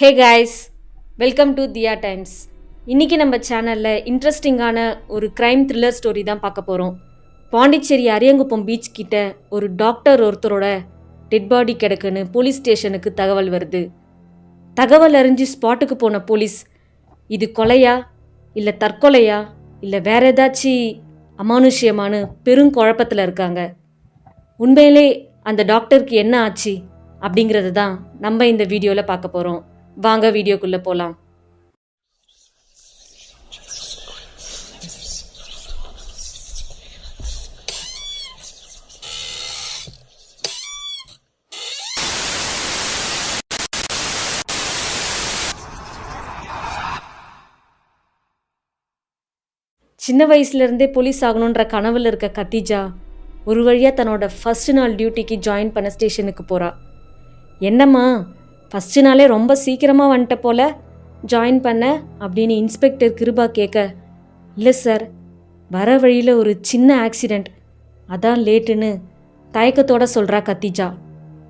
Hey guys welcome to Diya Times இன்றைக்கி நம்ம சேனலில் இன்ட்ரெஸ்டிங்கான ஒரு க்ரைம் த்ரில்லர் ஸ்டோரி தான் பார்க்க போகிறோம் பாண்டிச்சேரி அரியங்குப்பம் பீச் கிட்ட ஒரு டாக்டர் ஒருத்தரோட டெட் பாடி கிடக்குன்னு போலீஸ் ஸ்டேஷனுக்கு தகவல் வருது. தகவல் அறிஞ்சு ஸ்பாட்டுக்கு போன போலீஸ் இது கொலையா இல்லை தற்கொலையா இல்லை வேற ஏதாச்சும் அமானுஷ்யமான பெருங்குழப்பத்தில் இருக்காங்க. உண்மையிலே அந்த டாக்டருக்கு என்ன ஆச்சு அப்படிங்கிறது தான் நம்ம இந்த வீடியோவில் பார்க்க போகிறோம் வாங்க வீடியோக்குள்ளே போகலாம் சின்ன வயசுலேருந்தே போலீஸ் ஆகணுன்ற கனவில் இருக்க கத்திஜா ஒரு வழியாக தன்னோட ஃபர்ஸ்ட் நாள் டியூட்டிக்கு ஜாயின் பண்ண ஸ்டேஷனுக்கு போகிறா என்னம்மா ஃபஸ்ட்டு நாளே ரொம்ப சீக்கிரமாக வந்துட்ட போல. ஜாயின் பண்ண அப்படின்னு இன்ஸ்பெக்டர் கிருபா கேட்க இல்லை சார் வர வழியில் ஒரு சின்ன ஆக்சிடெண்ட் அதான் லேட்டுன்னு தயக்கத்தோட சொல்கிறா கத்திஜா.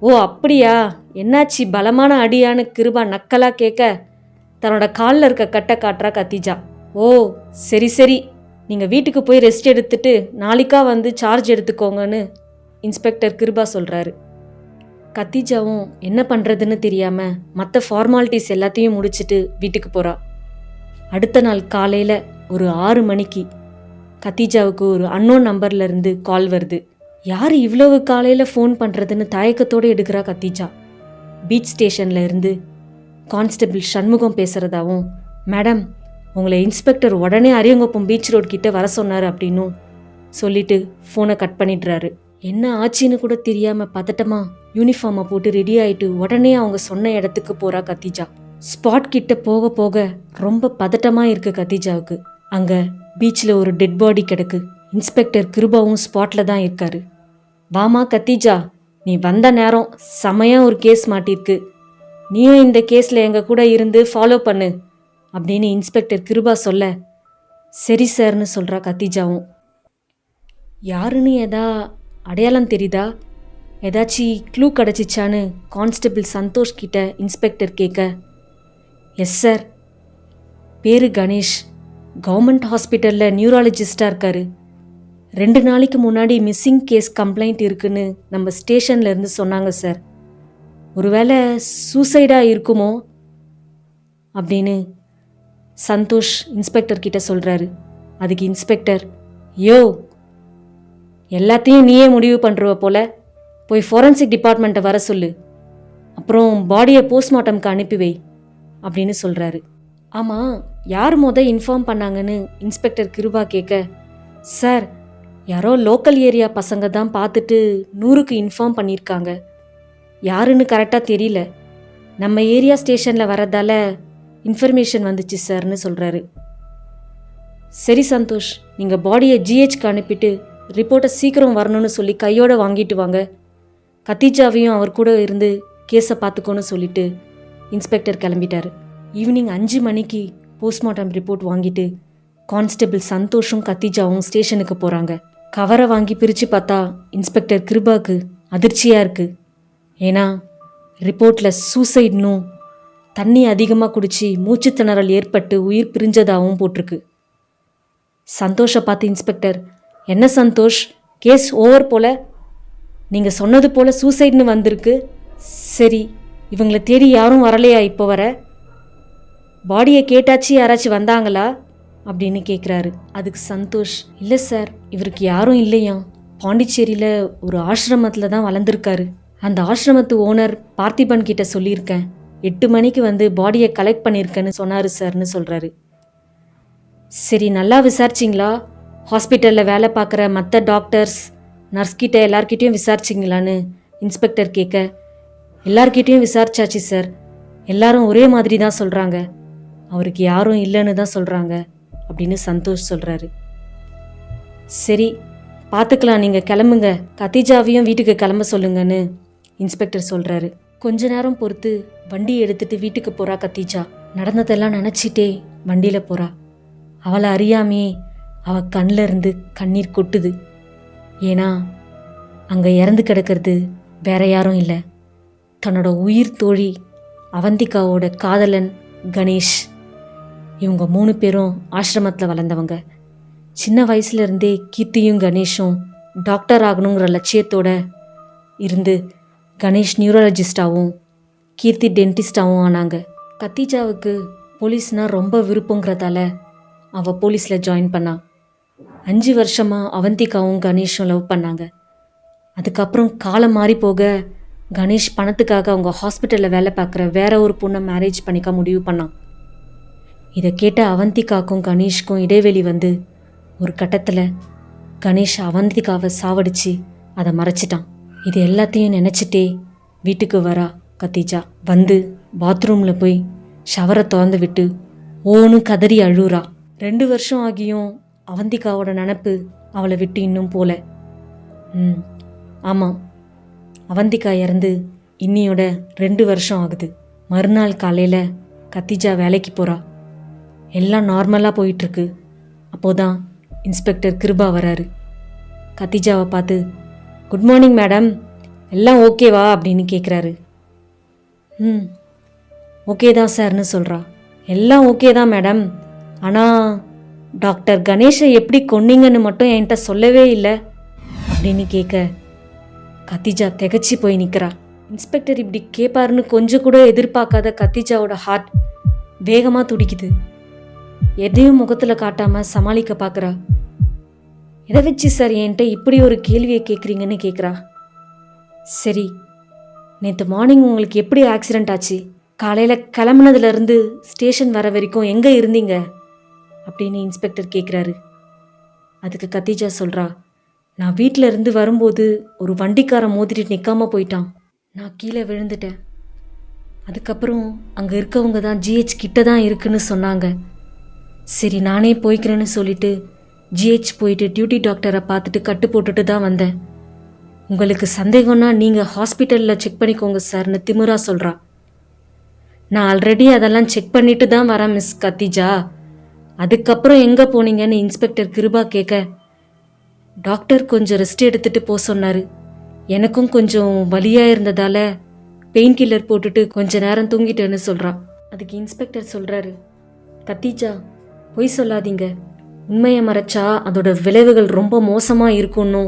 ஓ அப்படியா? என்னாச்சு? பலமான அடியான்னு கிருபா நக்கலாக கேட்க தன்னோட காலில் இருக்க கட்டை காட்டுறா கத்திஜா. ஓ சரி சரி. நீங்கள் வீட்டுக்கு போய் ரெஸ்ட் எடுத்துட்டு நாளைக்கா வந்து சார்ஜ் எடுத்துக்கோங்கன்னு இன்ஸ்பெக்டர் கிருபா சொல்கிறாரு கத்திஜாவும் என்ன பண்ணுறதுன்னு தெரியாமல் மற்ற ஃபார்மாலிட்டிஸ் எல்லாத்தையும் முடிச்சுட்டு வீட்டுக்கு போகிறா அடுத்த நாள் காலையில் ஒரு ஆறு மணிக்கு கத்திஜாவுக்கு ஒரு அன்னோன் நம்பர்லேருந்து கால் வருது. யார் இவ்வளவு காலையில் ஃபோன் பண்ணுறதுன்னு தயக்கத்தோடு எடுக்கிறா கத்திஜா. பீச் ஸ்டேஷனில் இருந்து கான்ஸ்டபிள் சண்முகம் பேசுகிறதாவும் மேடம் உங்களை இன்ஸ்பெக்டர் உடனே அரியங்குப்பம் பீச் ரோட் கிட்ட வர சொன்னார் அப்படின்னும் சொல்லிட்டு ஃபோனை கட் பண்ணிடுறாரு. என்ன ஆச்சுன்னு கூட தெரியாமல் பதட்டமா யூனிஃபார்மை போட்டு ரெடி ஆயிட்டு உடனே அவங்க சொன்ன இடத்துக்கு போறா கத்திஜா. ஸ்பாட் கிட்ட போக போக ரொம்ப பதட்டமா இருக்கு கத்திஜாவுக்கு. அங்க பீச்சில் ஒரு டெட் பாடி கிடக்கு. இன்ஸ்பெக்டர் கிருபாவும் ஸ்பாட்ல தான் இருக்காரு. வாமா கத்திஜா நீ வந்த நேரம் செமையா ஒரு கேஸ் மாட்டிருக்கு நீயும் இந்த கேஸில் எங்கள் கூட இருந்து ஃபாலோ பண்ணு அப்படின்னு இன்ஸ்பெக்டர் கிருபா சொல்ல சரி சார்னு சொல்கிறா கத்திஜாவும். யாருன்னு ஏதா அடையாளம் தெரியுதா? ஏதாச்சும் க்ளூ கிடச்சிச்சான்னு கான்ஸ்டபிள் சந்தோஷ் கிட்ட இன்ஸ்பெக்டர் கேட்க எஸ் சார் பேரு கணேஷ். கவர்மெண்ட் ஹாஸ்பிட்டலில் நியூராலஜிஸ்டாக இருக்காரு. ரெண்டு நாளைக்கு முன்னாடி மிஸ்ஸிங் கேஸ் கம்ப்ளைண்ட் இருக்குன்னு நம்ம ஸ்டேஷன்லேருந்து சொன்னாங்க சார் ஒருவேளை சூசைடாக இருக்குமோ? அப்படின்னு சந்தோஷ் இன்ஸ்பெக்டர் கிட்ட சொல்கிறாரு அதுக்கு இன்ஸ்பெக்டர் யோ எல்லாத்தையும் நீயே முடிவு பண்ணுறவ போல போய் ஃபோரன்சிக் டிபார்ட்மெண்ட்டை வர சொல்லு. அப்புறம் பாடியை போஸ்ட்மார்ட்டம்க்கு அனுப்பி வை அப்படின்னு சொல்கிறாரு ஆமாம் யார் மொத இன்ஃபார்ம் பண்ணாங்கன்னு இன்ஸ்பெக்டர் கிருபா கேட்க சார் யாரோ லோக்கல் ஏரியா பசங்க தான் பார்த்துட்டு நூறுக்கு இன்ஃபார்ம் பண்ணியிருக்காங்க யாருன்னு கரெக்டாக தெரியல. நம்ம ஏரியா ஸ்டேஷனில் வரதால இன்ஃபர்மேஷன் வந்துச்சு சார்னு சொல்கிறாரு சரி சந்தோஷ் நீங்கள் பாடியை ஜிஹெச்க்கு அனுப்பிட்டு ரிப்போர்ட்டை சீக்கிரம் வரணும்னு சொல்லி கையோட வாங்கிட்டு வாங்க. கத்தீஜாவையும் அவர் கூட இருந்து கேஸை பார்த்துக்கோன்னு சொல்லிட்டு இன்ஸ்பெக்டர் கிளம்பிட்டார். ஈவினிங் அஞ்சு மணிக்கு போஸ்ட்மார்ட்டம் ரிப்போர்ட் வாங்கிட்டு கான்ஸ்டபிள் சந்தோஷும் கத்தீஜாவும் ஸ்டேஷனுக்கு போகிறாங்க கவரை வாங்கி பிரித்து பார்த்தா இன்ஸ்பெக்டர் கிருபாக்கு அதிர்ச்சியாக இருக்குது ஏன்னா ரிப்போர்ட்டில் சூசைட்னும் தண்ணி அதிகமாக குடித்து மூச்சு திணறல் ஏற்பட்டு உயிர் பிரிஞ்சதாகவும் போட்டிருக்கு. சந்தோஷை பார்த்து இன்ஸ்பெக்டர் என்ன சந்தோஷ்? கேஸ் ஓவர் போல. நீங்கள் சொன்னது போல சூசைட்னு வந்திருக்கு. சரி இவங்களை தேடி யாரும் வரலையா இப்போ வர? பாடியை கேட்டாச்சு யாராச்சும் வந்தாங்களா? அப்படின்னு கேட்குறாரு அதுக்கு சந்தோஷ் இல்லை சார் இவருக்கு யாரும் இல்லையா? பாண்டிச்சேரியில் ஒரு ஆசிரமத்தில் தான் வளர்ந்துருக்காரு. அந்த ஆசிரமத்து ஓனர் பார்த்திபன் கிட்ட சொல்லியிருக்கேன். எட்டு மணிக்கு வந்து பாடியை கலெக்ட் பண்ணியிருக்கேன்னு சொன்னார் சார்னு சொல்கிறாரு சரி நல்லா விசாரிச்சிங்களா? ஹாஸ்பிட்டலில் வேலை பார்க்குற மற்ற டாக்டர்ஸ் நர்ஸ்கிட்ட எல்லார்கிட்டேயும் விசாரிச்சிங்களான்னு இன்ஸ்பெக்டர் கேட்க எல்லார்கிட்டேயும் விசாரிச்சாச்சு சார் எல்லாரும் ஒரே மாதிரி தான் சொல்கிறாங்க அவருக்கு யாரும் இல்லைன்னு தான் சொல்கிறாங்க அப்படின்னு சந்தோஷ் சொல்கிறாரு சரி பார்த்துக்கலாம் நீங்கள் கிளம்புங்க. கத்திஜாவையும் வீட்டுக்கு கிளம்ப சொல்லுங்கன்னு இன்ஸ்பெக்டர் சொல்கிறாரு கொஞ்ச நேரம் பொறுத்து வண்டி எடுத்துட்டு வீட்டுக்கு போகிறா கத்திஜா நடந்ததெல்லாம் நினச்சிட்டே வண்டியில் போகிறா அவளை அறியாமையே அவ கண்ணில் இருந்து கண்ணீர் கொட்டுது. ஏன்னா அங்கே இறந்து கிடக்கிறது வேற யாரும் இல்லை. தன்னோட உயிர் தோழி அவந்திகாவோட காதலன் கணேஷ். இவங்க மூணு பேரும் ஆசிரமத்தில் வளர்ந்தவங்க. சின்ன வயசுலேருந்தே கீர்த்தியும் கணேஷும் டாக்டர் ஆகணுங்கிற லட்சியத்தோட இருந்து கணேஷ் நியூரலஜிஸ்டாகவும் கீர்த்தி டென்டிஸ்டாகவும் ஆனாங்க. கத்திஜாவுக்கு போலீஸ்னால் ரொம்ப விருப்பங்கிறதால அவள் போலீஸில் ஜாயின் பண்ணாள் அஞ்சு வருஷமாக அவந்திகாவும் கணேஷும் லவ் பண்ணாங்க. அதுக்கப்புறம் காலம் மாறி போக கணேஷ் பணத்துக்காக அவங்க ஹாஸ்பிட்டலில் வேலை பார்க்குற வேற ஒரு பொண்ணை மேரேஜ் பண்ணிக்க முடிவு பண்ணான். இதை கேட்ட அவந்திகாக்கும் கணேஷ்க்கும் இடைவெளி வந்து ஒரு கட்டத்தில் கணேஷ் அவந்திகாவை சாவடிச்சு அதை மறைச்சிட்டான். இது எல்லாத்தையும் நினச்சிட்டே வீட்டுக்கு வரா கத்திஜா. வந்து பாத்ரூமில் போய் ஷவரை திறந்து விட்டு ஓன்னு கதறி அழுறா. ரெண்டு வருஷம் ஆகியும் அவந்திகாவோட நினப்பு அவளை விட்டு இன்னும் போல. ம் ஆமாம் அவந்திகா இறந்து இன்னியோட ரெண்டு வருஷம் ஆகுது. மறுநாள் காலையில் கத்திஜா வேலைக்கு போகிறா எல்லாம் நார்மலாக போயிட்டுருக்கு. அப்போதான் இன்ஸ்பெக்டர் கிருபா வராரு. கத்திஜாவை பார்த்து குட் மார்னிங் மேடம். எல்லாம் ஓகேவா அப்படின்னு கேட்குறாரு ம் ஓகே தான் சார்னு சொல்கிறா எல்லாம் ஓகே தான் மேடம். ஆனால் டாக்டர் கணேஷை எப்படி கொன்னீங்கன்னு மட்டும் என்கிட்ட சொல்லவே இல்லை. அப்படின்னு கேட்க கத்திஜா திகச்சு போய் நிற்கிறா இன்ஸ்பெக்டர் இப்படி கேட்பாருன்னு கொஞ்சம் கூட எதிர்பார்க்காத கத்திஜாவோட ஹார்ட் வேகமாக துடிக்குது. எதையும் முகத்தில் காட்டாம சமாளிக்க பார்க்குறா எதை வச்சு சார் என்கிட்ட இப்படி ஒரு கேள்வியை கேட்குறீங்கன்னு கேட்குறா சரி நேற்று மார்னிங் உங்களுக்கு எப்படி ஆக்சிடெண்ட் ஆச்சு? காலையில் கிளம்புனதுலேருந்து ஸ்டேஷன் வர வரைக்கும் எங்கே இருந்தீங்க? அப்படின்னு இன்ஸ்பெக்டர் கேட்குறாரு அதுக்கு கத்திஜா சொல்கிறா நான் வீட்டில் இருந்து வரும்போது ஒரு வண்டிக்காரன் மோதிட்டு நிற்காம போயிட்டான். நான் கீழே விழுந்துட்டேன். அதுக்கப்புறம் அங்கே இருக்கவங்க தான் ஜிஹெச் கிட்ட தான் இருக்குன்னு சொன்னாங்க. சரி நானே போய்க்கிறேன்னு சொல்லிட்டு ஜிஹெச் போயிட்டு டியூட்டி டாக்டரை பார்த்துட்டு கட்டு போட்டுட்டு தான் வந்தேன். உங்களுக்கு சந்தேகம்னா நீங்கள் ஹாஸ்பிட்டலில் செக் பண்ணிக்கோங்க சார்னு திமுரா சொல்கிறா நான் ஆல்ரெடி அதெல்லாம் செக் பண்ணிட்டு தான் வரேன் மிஸ் கத்திஜா அதுக்கப்புறம் எங்கே போனீங்கன்னு இன்ஸ்பெக்டர் கிருபா கேட்க டாக்டர் கொஞ்சம் ரெஸ்ட் எடுத்துட்டு போக சொன்னாரு. எனக்கும் கொஞ்சம் வலியா இருந்ததால பெயின் கில்லர் போட்டுட்டு கொஞ்ச நேரம் தூங்கிட்டேன்னு சொல்றா. அதுக்கு இன்ஸ்பெக்டர் சொல்றாரு கத்தீஜா பொய் சொல்லாதீங்க. உண்மையை மறைச்சா அதோட விளைவுகள் ரொம்ப மோசமா இருக்கும்னு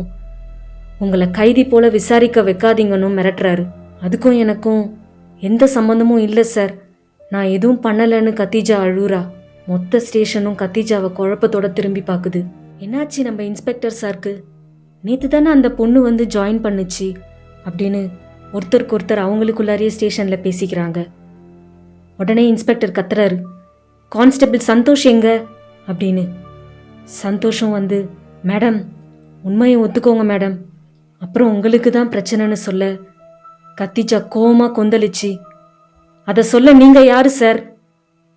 உங்களை கைதி போல விசாரிக்க வைக்காதீங்கன்னு மிரட்டுறாரு. அதுக்கும் எனக்கும் எந்த சம்மந்தமும் இல்லை சார். நான் எதுவும் பண்ணலைன்னு கத்தீஜா அழுறா. மொத்த ஸ்டேஷனும் கத்தீஜாவை குழப்பத்தோட திரும்பி பார்க்குது என்னாச்சு நம்ம இன்ஸ்பெக்டர் சார்க்கு? நேற்று தானே அந்த பொண்ணு வந்து ஜாயின் பண்ணுச்சு அப்படின்னு ஒருத்தருக்கு ஒருத்தர் அவங்களுக்குள்ளாரியே ஸ்டேஷனில் பேசிக்கிறாங்க. உடனே இன்ஸ்பெக்டர் கத்துறாரு. கான்ஸ்டபிள் சந்தோஷ் எங்க? அப்படின்னு. சந்தோஷம் வந்து மேடம் உண்மையை ஒத்துக்கோங்க மேடம். அப்புறம் உங்களுக்கு தான் பிரச்சனைன்னு சொல்ல. கத்திச்சா கோமா கொந்தளிச்சு அதை சொல்ல நீங்க யாரு சார்?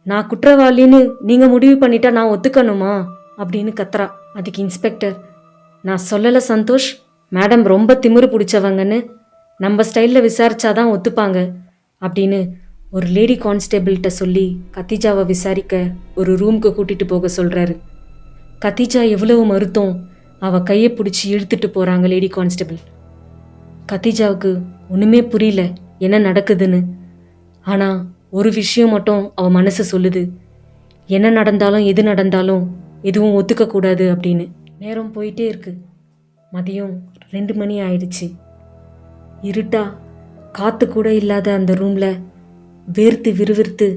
நான் குற்றவாளின்னு நீங்கள் முடிவு பண்ணிட்டா நான் ஒத்துக்கணுமா? அப்படின்னு கத்துறா. அதுக்கு இன்ஸ்பெக்டர் நான் சொல்லலை சந்தோஷ். மேடம் ரொம்ப திமிரு பிடிச்சவங்கன்னு நம்ம ஸ்டைலில் விசாரிச்சாதான் ஒத்துப்பாங்க அப்படின்னு ஒரு லேடி கான்ஸ்டேபிள்கிட்ட சொல்லி கத்திஜாவை விசாரிக்க ஒரு ரூமுக்கு கூட்டிகிட்டு போக சொல்கிறாரு கத்திஜா எவ்வளவு மருத்துவம் அவள் கையை பிடிச்சி இழுத்துட்டு போகிறாங்க லேடி கான்ஸ்டபிள். கத்திஜாவுக்கு ஒன்றுமே புரியல என்ன நடக்குதுன்னு. ஆனால் ஒரு விஷயம் மட்டும் அவள் மனசு சொல்லுது. என்ன நடந்தாலும் எது நடந்தாலும் எதுவும் ஒத்துக்கக்கூடாது அப்படின்னு. நேரம் போயிட்டே இருக்கு. மதியம் ரெண்டு மணி ஆயிடுச்சு. இருட்டா காற்று கூட இல்லாத அந்த ரூமில் வேர்த்து விறுவிறுத்து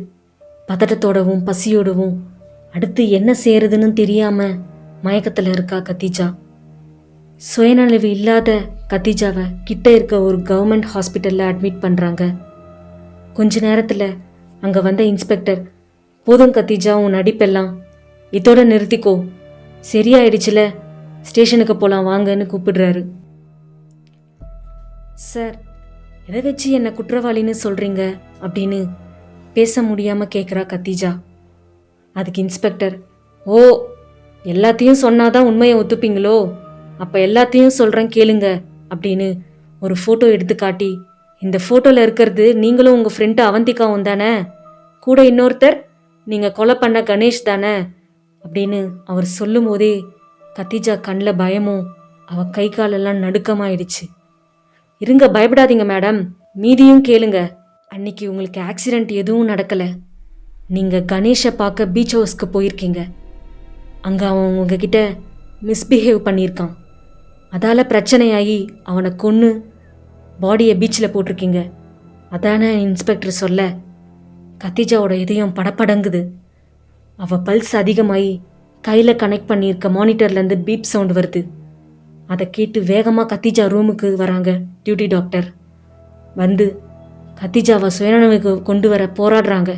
பதட்டத்தோடவும் பசியோடவும் அடுத்து என்ன செய்யறதுன்னு தெரியாம மயக்கத்தில் இருக்கா கத்தீஜா. சுயநலவு இல்லாத கத்தீஜாவை கிட்ட இருக்க ஒரு கவர்மெண்ட் ஹாஸ்பிட்டலில் அட்மிட் பண்ணுறாங்க கொஞ்ச நேரத்தில் அங்க வந்த இன்ஸ்பெக்டர் போதும் கத்திஜா உன் நடிப்பெல்லாம் இதோட நிறுத்திக்கோ. சரியாயிடுச்சுல. ஸ்டேஷனுக்கு போலாம் வாங்கன்னு கூப்பிடுறாரு. சார் எதை வச்சு என்ன குற்றவாளின்னு சொல்றீங்க? அப்படின்னு பேச முடியாம கேட்குறா கத்திஜா. அதுக்கு இன்ஸ்பெக்டர் ஓ எல்லாத்தையும் சொன்னாதான் உண்மையை ஒத்துப்பீங்களோ? அப்ப எல்லாத்தையும் சொல்றேன் கேளுங்க அப்படின்னு ஒரு ஃபோட்டோ எடுத்து காட்டி இந்த ஃபோட்டோவில் இருக்கிறது நீங்களும் உங்க ஃப்ரெண்டு அவந்திகாவும் தானே? கூட இன்னொருத்தர் நீங்கள் கொலை பண்ண கணேஷ் தானே? அப்படின்னு அவர் சொல்லும் போதே கத்திஜா கண்ணில் பயமும் அவன் கை காலெல்லாம் நடுக்கமாயிடுச்சு. இருங்க பயப்படாதீங்க மேடம். மீதியும் கேளுங்க. அன்னைக்கு உங்களுக்கு ஆக்சிடெண்ட் எதுவும் நடக்கலை. நீங்கள் கணேஷை பார்க்க பீச் ஹவுஸ்க்கு போயிருக்கீங்க. அங்கே அவன் உங்ககிட்ட மிஸ்பிஹேவ் பண்ணியிருக்கான். அதால் பிரச்சனையாகி அவனை கொன்று பாடியை பீச்சில் போட்டிருக்கீங்க. அதானே இன்ஸ்பெக்டர் சொல்ல. கத்திஜாவோட இதயம் படப்படங்குது அவள் பல்ஸ் அதிகமாகி கையில் கனெக்ட் பண்ணியிருக்க மானிட்டர்லேருந்து பீப் சவுண்ட் வருது. அதை கேட்டு வேகமாக கத்திஜா ரூமுக்கு வராங்க டியூட்டி டாக்டர் வந்து கத்திஜாவை சுயநனவுக்கு கொண்டு வர போராடுறாங்க.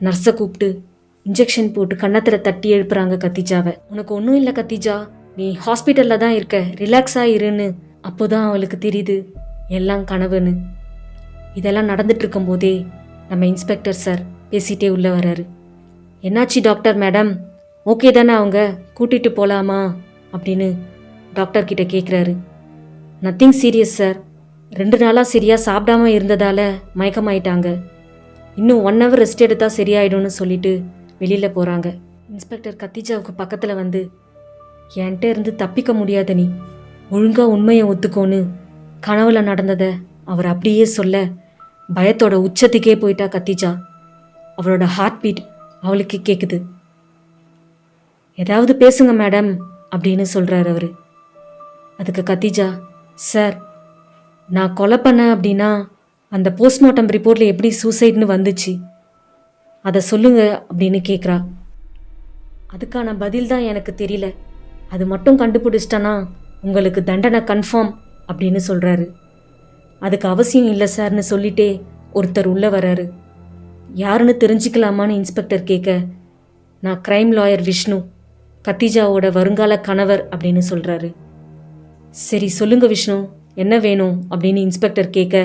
நர்ஸை கூப்பிட்டு இன்ஜெக்ஷன் போட்டு கன்னத்தில் தட்டி எழுப்புறாங்க கத்திஜாவை உனக்கு ஒன்றும் இல்லை கத்திஜா நீ ஹாஸ்பிட்டலில் தான் இருக்க ரிலாக்ஸாக இருன்னு. அப்போதான் அவளுக்கு தெரியுது எல்லாம் கனவுன்னு. இதெல்லாம் நடந்துட்டு இருக்கும்போதே நம்ம இன்ஸ்பெக்டர் சார் பேசிட்டே உள்ளே வராரு. என்னாச்சு டாக்டர் மேடம்? ஓகே தானே அவங்க? கூட்டிகிட்டு போகலாமா அப்படின்னு டாக்டர் கிட்ட கேட்குறாரு நத்திங் சீரியஸ் சார் ரெண்டு நாளாக சரியாக சாப்பிடாம இருந்ததால் மயக்கமாயிட்டாங்க. இன்னும் ஒன் ஹவர் ரெஸ்ட் எடுத்தால் சரியாயிடும்னு சொல்லிட்டு வெளியில் போகிறாங்க இன்ஸ்பெக்டர் கத்திஜாவுக்கு பக்கத்தில் வந்து என்கிட்ட இருந்து தப்பிக்க முடியாத நீ. ஒழுங்காக உண்மையை ஒத்துக்கோன்னு கனவுல நடந்ததை அவர் அப்படியே சொல்ல பயத்தோட உச்சத்துக்கே போயிட்டா கத்திஜா அவளோட ஹார்ட் பீட் அவளுக்கு கேட்குது ஏதாவது பேசுங்க மேடம் அப்படின்னு சொல்கிறார் அவர். அதுக்கு கத்திஜா சார் நான் கொலை பண்ணேன் அப்படின்னா அந்த போஸ்ட்மார்ட்டம் ரிப்போர்ட்டில் எப்படி சூசைட்னு வந்துச்சு. அதை சொல்லுங்க அப்படின்னு கேட்குறா அதுக்கான பதில் தான் எனக்கு தெரியல. அது மட்டும் கண்டுபிடிச்சிட்டனா உங்களுக்கு தண்டனை கன்ஃபார்ம் அப்படின்னு சொல்கிறாரு அதுக்கு அவசியம் இல்லை சார்னு சொல்லிட்டே ஒருத்தர் உள்ளே வராரு. யாருன்னு தெரிஞ்சுக்கலாமான்னு இன்ஸ்பெக்டர் கேட்க நான் கிரைம் லாயர் விஷ்ணு கத்திஜாவோட வருங்கால கணவர் அப்படின்னு சொல்கிறாரு சரி சொல்லுங்க விஷ்ணு என்ன வேணும்? அப்படின்னு இன்ஸ்பெக்டர் கேட்க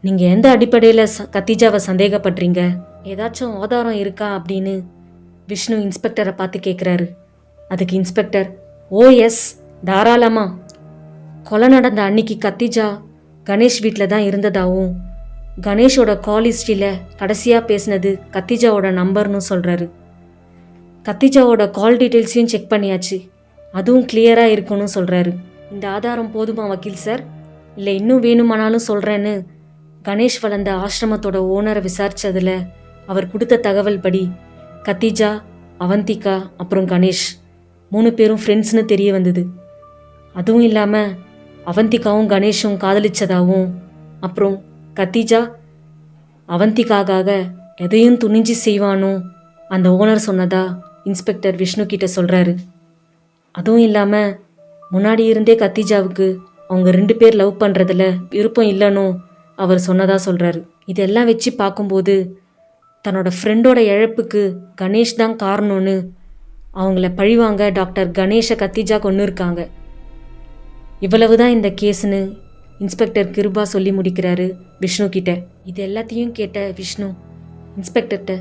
நீங்கள் எந்த அடிப்படையில் ச கத்திஜாவை சந்தேகப்படுறீங்க? ஏதாச்சும் ஆதாரம் இருக்கா? அப்படின்னு விஷ்ணு இன்ஸ்பெக்டரை பார்த்து கேட்குறாரு அதுக்கு இன்ஸ்பெக்டர் ஓ எஸ் தாராளமா. கொலை நடந்த அன்னைக்கு கத்திஜா கணேஷ் வீட்டில் தான் இருந்ததாகவும் கணேஷோட கால் ஹிஸ்ட்ரியில் கடைசியாக பேசினது கத்திஜாவோட நம்பர்னு சொல்கிறாரு கத்திஜாவோட கால் டீட்டெயில்ஸையும் செக் பண்ணியாச்சு. அதுவும் கிளியராக இருக்குன்னு சொல்கிறாரு இந்த ஆதாரம் போதுமா வக்கீல் சார் இல்லை இன்னும் வேணுமானாலும் சொல்கிறேன்னு கணேஷ் வளர்ந்த ஆசிரமத்தோட ஓனரை விசாரித்ததில் அவர் கொடுத்த தகவல் படி கத்திஜா அவந்திகா அப்புறம் கணேஷ் மூணு பேரும் ஃப்ரெண்ட்ஸ்னு தெரிய வந்தது. அதுவும் இல்லாமல் அவந்திகாவும் கணேஷும் காதலிச்சதாவும் அப்புறம் கத்திஜா அவந்திக்காக எதையும் துணிஞ்சு செய்வானோ அந்த ஓனர் சொன்னதா? இன்ஸ்பெக்டர் விஷ்ணு கிட்ட சொல்கிறாரு அதுவும் இல்லாமல் முன்னாடி இருந்தே கத்திஜாவுக்கு அவங்க ரெண்டு பேர் லவ் பண்ணுறதுல விருப்பம் இல்லைனும் அவர் சொன்னதாக சொல்கிறாரு இதெல்லாம் வச்சு பார்க்கும்போது தன்னோட ஃப்ரெண்டோட இழப்புக்கு கணேஷ் தான் காரணம்னு அவங்கள பழிவாங்க டாக்டர் கணேஷை கத்திஜா கொண்டு இருக்காங்க. இவ்வளவு தான் இந்த கேஸ்னு இன்ஸ்பெக்டர் கிருபா சொல்லி முடிக்கிறாரு விஷ்ணு கிட்ட. இது எல்லாத்தையும் கேட்ட விஷ்ணு இன்ஸ்பெக்டர்கிட்ட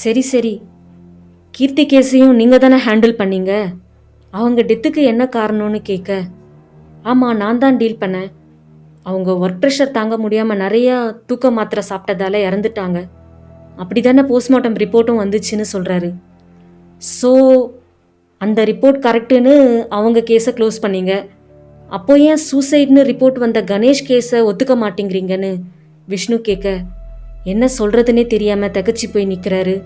சரி சரி கீர்த்தி கேஸையும் நீங்கள் தானே ஹேண்டில் பண்ணீங்க? அவங்க டெத்துக்கு என்ன காரணம்னு கேட்க ஆமாம் நான் தான் டீல் பண்ணேன். அவங்க ஒர்க் ப்ரெஷர் தாங்க முடியாமல் நிறையா தூக்க மாத்திரை சாப்பிட்டதால இறந்துட்டாங்க. அப்படி தானே போஸ்ட்மார்ட்டம் ரிப்போர்ட்டும் வந்துச்சுன்னு சொல்கிறாரு ஸோ அந்த ரிப்போர்ட் கரெக்டுன்னு அவங்க கேஸை க்ளோஸ் பண்ணீங்க. அப்போ ஏன் சூசைட்னு ரிப்போர்ட் வந்த கணேஷ் கேஸை ஒத்துக்க மாட்டேங்கிறீங்கன்னு விஷ்ணு கேட்க என்ன சொல்கிறதுனே தெரியாமல் தகச்சு போய் நிற்கிறாரு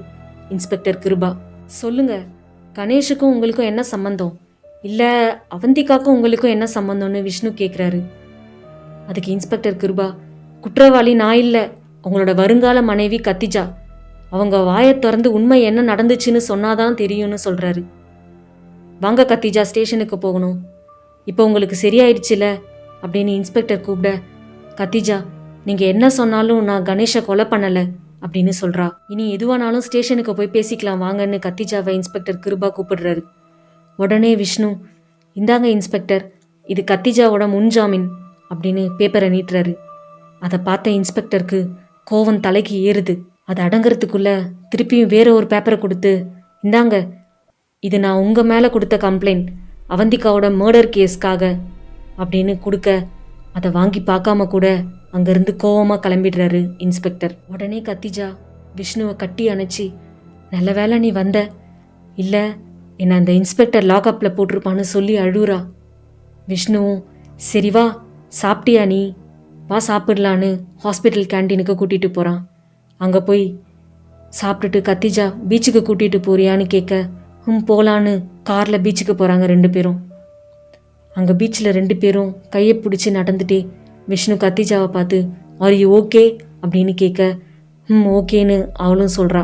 இன்ஸ்பெக்டர் கிருபா. சொல்லுங்க கணேஷுக்கும் உங்களுக்கும் என்ன சம்மந்தம் இல்லை அவந்திகாக்கும் உங்களுக்கும் என்ன சம்மந்தம்னு விஷ்ணு கேட்குறாரு. அதுக்கு இன்ஸ்பெக்டர் கிருபா குற்றவாளி நான் இல்லை அவங்களோட வருங்கால மனைவி கத்திஜா. அவங்க வாயை திறந்து உண்மை என்ன நடந்துச்சுன்னு சொன்னாதான் தெரியும்னு சொல்கிறாரு வாங்க கத்திஜா ஸ்டேஷனுக்கு போகணும். இப்போ உங்களுக்கு சரியாயிடுச்சுல? அப்படின்னு இன்ஸ்பெக்டர் கூப்பிட கத்திஜா நீங்கள் என்ன சொன்னாலும் நான் கணேஷை கொலை பண்ணலை அப்படின்னு சொல்கிறா இனி எதுவானாலும் ஸ்டேஷனுக்கு போய் பேசிக்கலாம் வாங்கன்னு கத்திஜாவை இன்ஸ்பெக்டர் கிருபா கூப்பிடுறாரு. உடனே விஷ்ணு இந்தாங்க இன்ஸ்பெக்டர் இது கத்திஜாவோட முன்ஜாமீன் அப்படின்னு பேப்பரை நீட்டுறாரு. அதை பார்த்த இன்ஸ்பெக்டருக்கு கோவம் தலைக்கு ஏறுது. அது அடங்குறதுக்குள்ள திருப்பியும் வேற ஒரு பேப்பரை கொடுத்து இந்தாங்க இது நான் உங்கள் மேலே கொடுத்த கம்ப்ளைண்ட் அவந்திகாவோட மர்டர் கேஸ்க்காக அப்படின்னு கொடுக்க அதை வாங்கி பார்க்காம கூட அங்கேருந்து கோவமாக கிளம்பிடுறாரு இன்ஸ்பெக்டர் உடனே கத்திஜா விஷ்ணுவை கட்டி அணைச்சி நல்ல வேளை நீ வந்த. இல்லை என்னை அந்த இன்ஸ்பெக்டர் லாக்அப்பில் போட்டிருப்பான்னு சொல்லி அழுறா விஷ்ணுவும் சரி வா சாப்பிட்டியா நீ? வா சாப்பிடலான்னு ஹாஸ்பிட்டல் கேண்டீனுக்கு கூட்டிகிட்டு போகிறான் அங்கே போய் சாப்பிட்டுட்டு கத்திஜா பீச்சுக்கு கூட்டிகிட்டு போறியான்னு கேட்க ம் போகலான்னு காரில் பீச்சுக்கு போகிறாங்க ரெண்டு பேரும். அங்கே பீச்சில் ரெண்டு பேரும் கையை பிடிச்சி நடந்துட்டே விஷ்ணு கத்திஜாவை பார்த்து ஆர் யூ ஓகே அப்படின்னு கேட்க ம் ஓகேன்னு அவளும் சொல்கிறா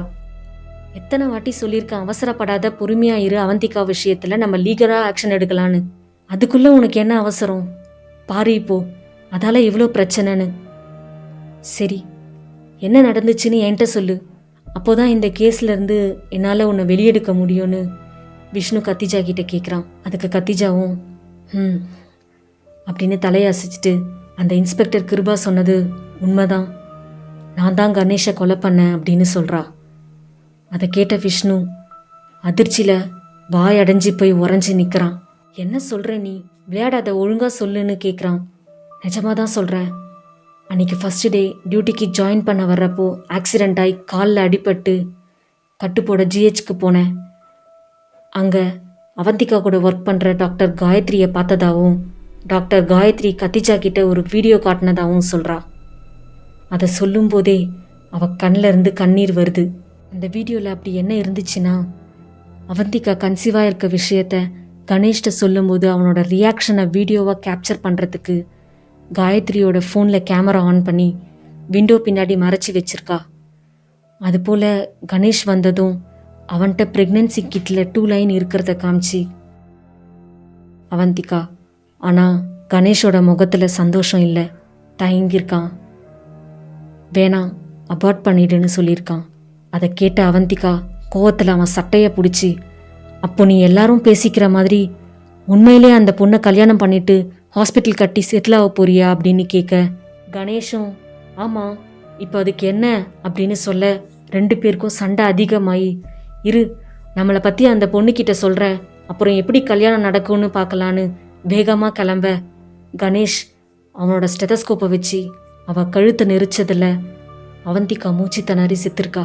எத்தனை வாட்டி சொல்லியிருக்கேன் அவசரப்படாத பொறுமையாக இரு அவந்திகா விஷயத்தில் நம்ம லீகலாக ஆக்ஷன் எடுக்கலான்னு. அதுக்குள்ளே உனக்கு என்ன அவசரம்? பாரு இப்போ அதால இவ்வளோ பிரச்சனைன்னு. சரி என்ன நடந்துச்சுன்னு என்கிட்ட சொல்லு. அப்போதான் இந்த கேஸ்லேருந்து என்னால் உன்னை வெளியெடுக்க முடியும்னு விஷ்ணு கத்திஜா கிட்டே கேட்குறான் அதுக்கு கத்திஜாவும் ம் அப்படின்னு தலையை அசைச்சிட்டு அந்த இன்ஸ்பெக்டர் கிருபா சொன்னது உண்மைதான். நான் தான் கணேஷை கொலை பண்ணேன் அப்படின்னு சொல்கிறா அதை கேட்ட விஷ்ணு அதிர்ச்சியில் வாய் அடைஞ்சு போய் உறைஞ்சி நிற்கிறான் என்ன சொல்கிற நீ? விளையாடாத ஒழுங்காக சொல்லுன்னு கேட்குறான் நிஜமாக தான் சொல்கிறேன் அன்றைக்கி ஃபஸ்ட்டு டே டியூட்டிக்கு ஜாயின் பண்ண வர்றப்போ ஆக்சிடெண்ட் ஆகி காலில் அடிபட்டு கட்டுப்போட ஜிஹெச்க்கு போனேன். அங்கே அவந்திகா கூட ஒர்க் பண்ணுற டாக்டர் காயத்ரியை பார்த்ததாவும் டாக்டர் காயத்ரி கத்திஜா கிட்ட ஒரு வீடியோ காட்டினதாகவும் சொல்கிறா அதை சொல்லும்போதே அவள் கண்ணில் இருந்து கண்ணீர் வருது. அந்த வீடியோவில் அப்படி என்ன இருந்துச்சுன்னா அவந்திகா கன்சீவாக இருக்க விஷயத்த கணேஷ்ட சொல்லும்போது அவனோட ரியாக்ஷனை வீடியோவாக கேப்சர் பண்ணுறதுக்கு காயத்ரியோட ஃபோனில் கேமரா ஆன் பண்ணி விண்டோ பின்னாடி மறைச்சி வச்சிருக்கா. அதுபோல் கணேஷ் வந்ததும் அவன்கிட்ட ப்ரெக்னென்சி கிட்டில் டூ லைன் இருக்கிறத காமிச்சு. அவந்திகா ஆனால் கணேஷோட முகத்தில் சந்தோஷம் இல்லை. தயங்கியிருக்கான். வேணாம் அபார்ட் பண்ணிடுன்னு சொல்லியிருக்கான். அதை கேட்ட அவந்திகா கோவத்தில் அவன் சட்டையை பிடிச்சி அப்போ நீ எல்லாரும் பேசிக்கிற மாதிரி உண்மையிலே அந்த பொண்ணை கல்யாணம் பண்ணிட்டு ஹாஸ்பிட்டல் கட்டி செட்டில் ஆக போறியா அப்படின்னு கேட்க கணேஷும் ஆமாம் இப்போ அதுக்கு என்ன? அப்படின்னு சொல்ல ரெண்டு பேருக்கும் சண்டை அதிகமாகி இரு நம்மளை பற்றி அந்த பொண்ணுக்கிட்ட சொல்கிறேன் அப்புறம் எப்படி கல்யாணம் நடக்கும்னு பார்க்கலான்னு வேகமாக கிளம்ப. கணேஷ் அவனோட ஸ்டெதஸ்கோப்பை வச்சு அவள் கழுத்தை நெரிச்சதில் அவந்திகா மூச்சு திணறி செத்துருக்கா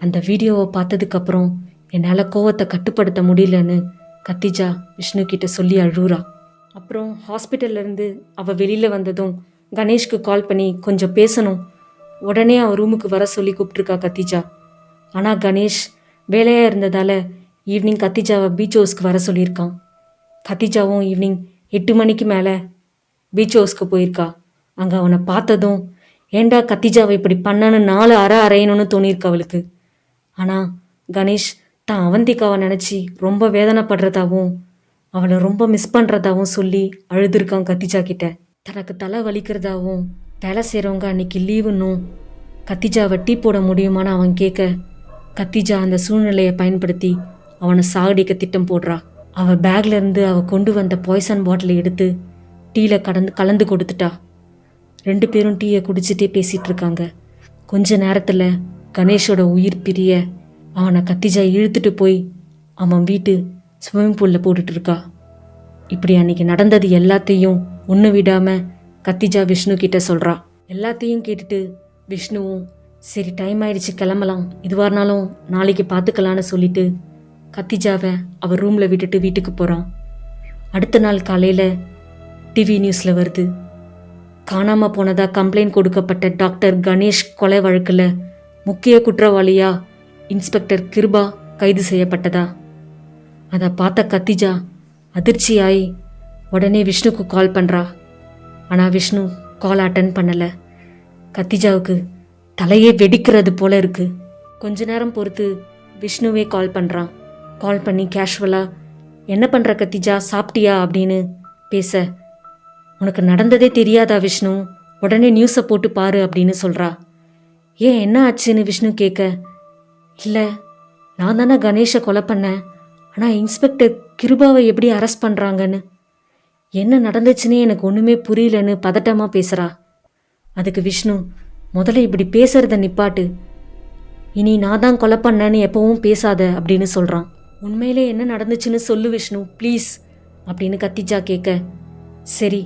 அந்த வீடியோவை பார்த்ததுக்கப்புறம் என்னால் கோவத்தை கட்டுப்படுத்த முடியலன்னு கத்திஜா விஷ்ணு கிட்ட சொல்லி அழுறா அப்புறம் ஹாஸ்பிட்டல்ல இருந்து அவள் வெளியில் வந்ததும் கணேஷ்க்கு கால் பண்ணி கொஞ்சம் பேசணும். உடனே அவன் ரூமுக்கு வர சொல்லி கூப்பிட்ருக்கா கத்திஜா. ஆனால் கணேஷ் வேலையாக இருந்ததால் ஈவினிங் கத்திஜாவை பீச் ஹவுஸ்க்கு வர சொல்லியிருக்கான். கத்திஜாவும் ஈவினிங் எட்டு மணிக்கு மேலே பீச் ஹவுஸ்க்கு போயிருக்கா. அங்கே அவனை பார்த்ததும் ஏண்டா கத்திஜாவை இப்படி பண்ணனு நாலு அற அரையணும்னு தோணியிருக்கு அவளுக்கு. ஆனால் கணேஷ் தான் அவந்திக்காவை நினச்சி ரொம்ப வேதனைப்படுறதாவும் அவளை ரொம்ப மிஸ் பண்ணுறதாவும் சொல்லி அழுதுருக்கான் கத்திஜா கிட்ட. தனக்கு தலை வலிக்கிறதாவும் வேலை செய்கிறவங்க அன்னைக்கு லீவுன்னும் கத்திஜாவை டீ போட முடியுமான்னு அவன் கேட்க கத்திஜா அந்த சூழ்நிலையை பயன்படுத்தி அவனை சாகடிக்க திட்டம் போடுறா. அவள் பேக்ல இருந்து கொண்டு வந்த பாய்சன் பாட்டிலை எடுத்து டீல கடந்து கலந்து கொடுத்துட்டா. ரெண்டு பேரும் டீயை குடிச்சிட்டே பேசிகிட்டு இருக்காங்க. கொஞ்ச நேரத்தில் கணேஷோட உயிர் பிரிய அவனை கத்திஜா இழுத்துட்டு போய் அவன் வீட்டு ஸ்விம்மிங் பூலில் போட்டுட்டு இருக்கா. இப்படி அன்னைக்கு நடந்தது எல்லாத்தையும் ஒன்று விடாமல் கத்திஜா விஷ்ணு கிட்ட சொல்கிறா எல்லாத்தையும் கேட்டுட்டு விஷ்ணுவும் சரி டைம் ஆயிடுச்சு கிளம்பலாம். எதுவாக இருந்தாலும் நாளைக்கு பார்த்துக்கலான்னு சொல்லிட்டு கத்திஜாவை அவர் ரூமில் விட்டுட்டு வீட்டுக்கு போகிறான் அடுத்த நாள் காலையில் டிவி நியூஸில் வருது. காணாமல் போனதாக கம்ப்ளைண்ட் கொடுக்கப்பட்ட டாக்டர் கணேஷ் கொலை வழக்கில் முக்கிய குற்றவாளியாக இன்ஸ்பெக்டர் கிருபா கைது செய்யப்பட்டதா? அதை பார்த்த கத்திஜா அதிர்ச்சியாயி உடனே விஷ்ணுக்கு கால் பண்ணுறா ஆனால் விஷ்ணு கால் அட்டன் பண்ணலை. கத்திஜாவுக்கு தலையே வெடிக்கிறது போல இருக்கு. கொஞ்ச நேரம் பொறுத்து விஷ்ணுவே கால் பண்ணுறான் கால் பண்ணி கேஷுவலாக என்ன பண்ணுற கத்திஜா சாப்பிட்டியா? அப்படின்னு பேச உனக்கு நடந்ததே தெரியாதா விஷ்ணு? உடனே நியூஸை போட்டு பாரு அப்படின்னு சொல்கிறா ஏன் என்ன ஆச்சுன்னு விஷ்ணு கேட்க இல்லை நான் தானே கணேஷை கொலை பண்ணேன். ஆனால் இன்ஸ்பெக்டர் கிருபாவை எப்படி அரெஸ்ட் பண்ணுறாங்கன்னு என்ன நடந்துச்சுன்னே எனக்கு ஒன்றுமே புரியலன்னு பதட்டமாக பேசுகிறா அதுக்கு விஷ்ணு முதல்ல இப்படி பேசுறத நிப்பாட்டு. இனி நான் தான் கொலை பண்ணேன்னு எப்பவும் பேசாத அப்படின்னு சொல்கிறான் உண்மையிலே என்ன நடந்துச்சுன்னு சொல்லு விஷ்ணு ப்ளீஸ் அப்படின்னு கத்திஜா கேட்க. சரி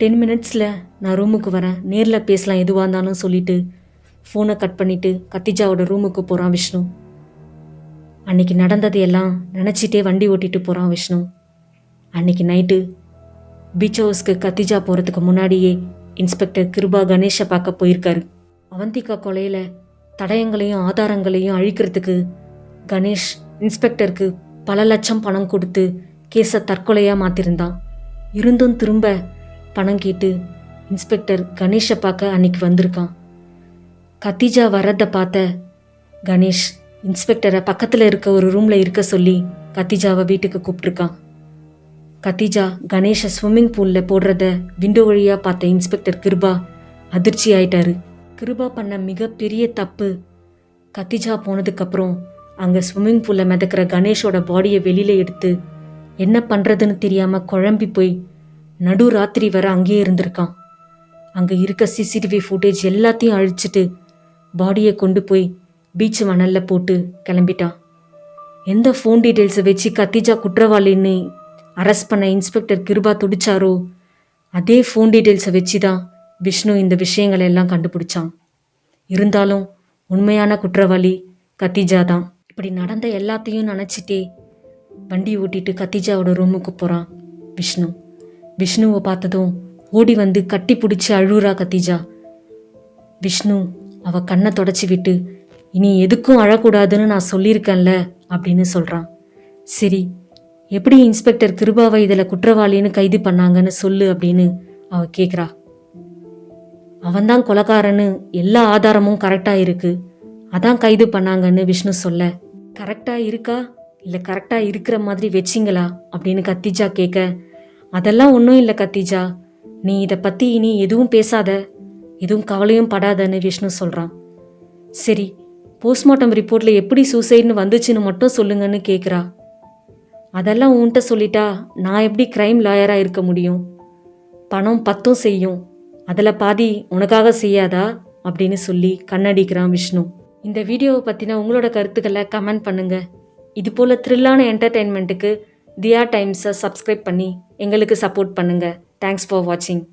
டென் மினிட்ஸில் நான் ரூமுக்கு வரேன். நேரில் பேசலாம் எதுவாக இருந்தாலும் சொல்லிவிட்டு ஃபோனை கட் பண்ணிட்டு கத்திஜாவோட ரூமுக்கு போகிறான் விஷ்ணு. அன்னைக்கு நடந்தது எல்லாம் நினச்சிட்டே வண்டி ஓட்டிட்டு போகிறான் விஷ்ணு. அன்னைக்கு நைட்டு பீச் ஹவுஸ்க்கு கத்திஜா போகிறதுக்கு முன்னாடியே இன்ஸ்பெக்டர் கிருபா கணேஷை பார்க்க போயிருக்காரு. அவந்திகா கொலையில் தடயங்களையும் ஆதாரங்களையும் அழிக்கிறதுக்கு கணேஷ் இன்ஸ்பெக்டருக்கு பல லட்சம் பணம் கொடுத்து கேஸை தற்கொலையாக மாற்றிருந்தான் இருந்தும் திரும்ப பணம் கேட்டு இன்ஸ்பெக்டர் கணேஷை பார்க்க அன்னைக்கு வந்திருக்கான். கத்திஜா வர்றதை பார்த்த கணேஷ் இன்ஸ்பெக்டரை பக்கத்தில் இருக்க ஒரு ரூமில் இருக்க சொல்லி கத்திஜாவை வீட்டுக்கு கூப்பிட்ருக்கான் கத்திஜா கணேஷை ஸ்விம்மிங் பூலில் போடுறத விண்டோ வழியாக பார்த்த இன்ஸ்பெக்டர் கிருபா அதிர்ச்சி ஆயிட்டாரு. கிருபா பண்ண மிகப்பெரிய தப்பு கத்திஜா போனதுக்கப்புறம் அங்கே ஸ்விம்மிங் பூலில் மிதக்கிற கணேஷோட பாடியை வெளியில் எடுத்து என்ன பண்ணுறதுன்னு தெரியாமல் குழம்பி போய் நடு ராத்திரி வர அங்கேயே இருந்திருக்கான். அங்கே இருக்க சிசிடிவி ஃபுட்டேஜ் எல்லாத்தையும் அழிச்சிட்டு பாடியை கொண்டு போய் பீச் மணலில் போட்டு கிளம்பிட்டான். எந்த ஃபோன் டீட்டெயில்ஸை வச்சு கத்திஜா குற்றவாளின்னு அரெஸ்ட் பண்ண இன்ஸ்பெக்டர் கிருபா துடிச்சாரோ அதே ஃபோன் டீட்டெயில்ஸை வச்சு தான் விஷ்ணு இந்த விஷயங்களை எல்லாம் கண்டுபிடிச்சான். இருந்தாலும் உண்மையான குற்றவாளி கத்திஜா தான். இப்படி நடந்த எல்லாத்தையும் நினச்சிட்டே வண்டி ஓட்டிட்டு கத்திஜாவோட ரூமுக்கு போகிறான் விஷ்ணு. விஷ்ணுவை பார்த்ததும் ஓடி வந்து கட்டி பிடிச்சி அழுறா கத்திஜா. விஷ்ணு அவ கண்ணை தொடச்சி விட்டு இனி எதுக்கும் அழக்கூடாதுன்னு நான் சொல்லியிருக்கேன்ல அப்படின்னு சொல்கிறான் சரி எப்படி இன்ஸ்பெக்டர் கிருபாவை இதில் குற்றவாளின்னு கைது பண்ணாங்கன்னு சொல்லு அப்படின்னு அவ கேட்குறா அவன்தான் கொலகாரன்னு எல்லா ஆதாரமும் கரெக்டாக இருக்கு அதான் கைது பண்ணாங்கன்னு விஷ்ணு சொல்ல. கரெக்டாக இருக்கா? இல்லை கரெக்டாக இருக்கிற மாதிரி வச்சிங்களா? அப்படின்னு கத்திஜா கேட்க அதெல்லாம் ஒன்றும் இல்லை கத்திஜா நீ இதை பற்றி இனி எதுவும் பேசாத எதுவும் கவலையும் படாதன்னு விஷ்ணு சொல்கிறான் சரி போஸ்ட்மார்ட்டம் ரிப்போர்ட்டில் எப்படி சூசைட்னு வந்துச்சுன்னு மட்டும் சொல்லுங்கன்னு கேட்குறா அதெல்லாம் உன்கிட்ட சொல்லிட்டா நான் எப்படி கிரைம் லாயராக இருக்க முடியும்? பணம் பத்தும் செய்யும். அதில் பாதி உனக்காக செய்யாதா? அப்படின்னு சொல்லி கண்ணடிக்கிறான் விஷ்ணு. இந்த வீடியோவை பற்றின உங்களோட கருத்துக்களை கமெண்ட் பண்ணுங்கள் இது போல் த்ரில்லான என்டர்டெயின்மெண்ட்டுக்கு தியா டைம்ஸை சப்ஸ்கிரைப் பண்ணி எங்களுக்கு சப்போர்ட் பண்ணுங்கள் தேங்க்ஸ் ஃபார் வாட்சிங்